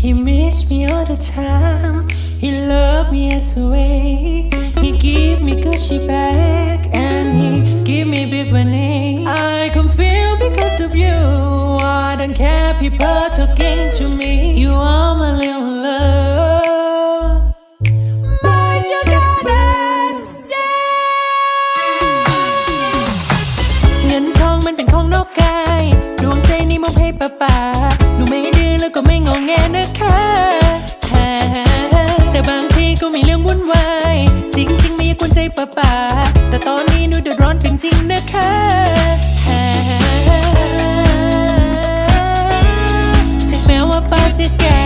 He missed me all the time. He loved me as a way. He gave me good shit back. about to get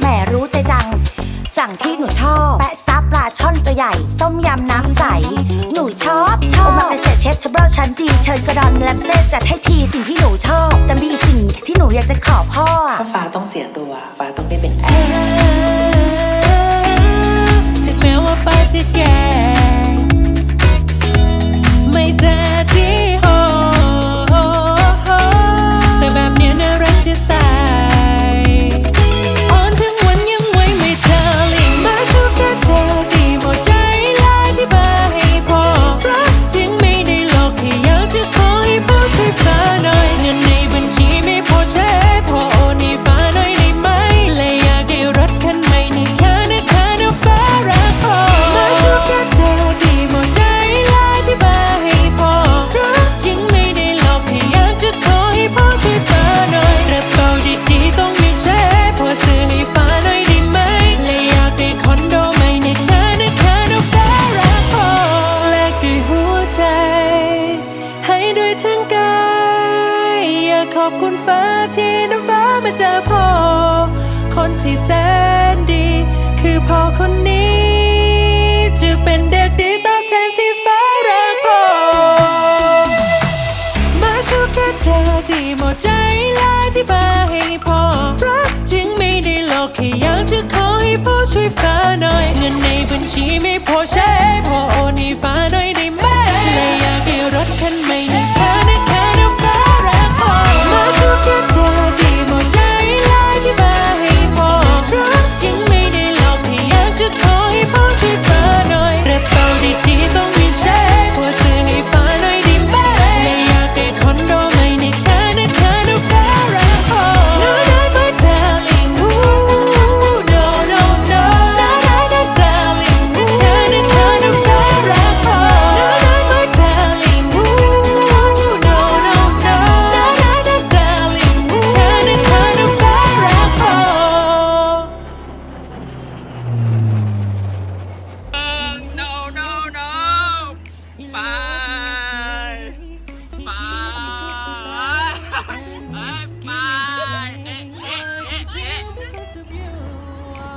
แม่รู้ใจจัง สั่งที่หนูชอบ แปะซับปลาช่อนตัวใหญ่ ต้มยำน้ำใส หนูชอบชอบมาเกษตรเชฟทับเบิลชั้นดี เชิญกระดอนแลมเซ่จัดให้ทีสิ่งที่หนูชอบ แต่มีอีกสิ่งที่หนูอยากจะขอพ่อถ้าฟ้าต้องเสียตัว ฟ้าต้องได้เป็นแอร์ถึงแม้ว่าฟ้าจะแก่ ขอบคุณฟ้าที่น้ำฟ้ามาเจอพ่อ คนที่แสนดี คือพ่อคนนี้ จะเป็นเด็กดีตอบแทนที่ฟ้ารักพ่อ มาชอบแค่เจอที่หมดใจลาที่ฟ้าให้พ่อรักจริงไม่ได้หลอกแค่อยากจะขอให้พ่อช่วยฟ้าหน่อย เงินในบัญชีไม่พอใช้พ่อโอนให้ฟ้าหน่อยได้ไหม ไปไปเอ้ยไปเอ๊ะเอ๊ะเอ๊ะเอ๊ะ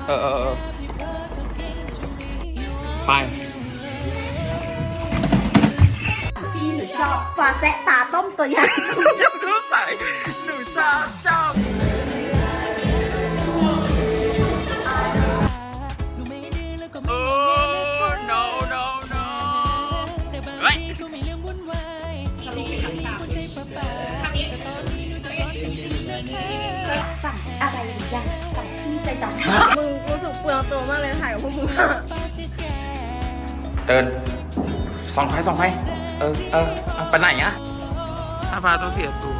เออเออเออไป ที่หนูชอบปลาแซะตาต้มตัวใหญ่ มึงกูรู้สุกเปลืองตัวมากเลยถ่ายกับพวกมึงเดินส่องไฟส่องไฟเออเออเอาไปไหนอะถ้าฟ้าต้องเสียตัว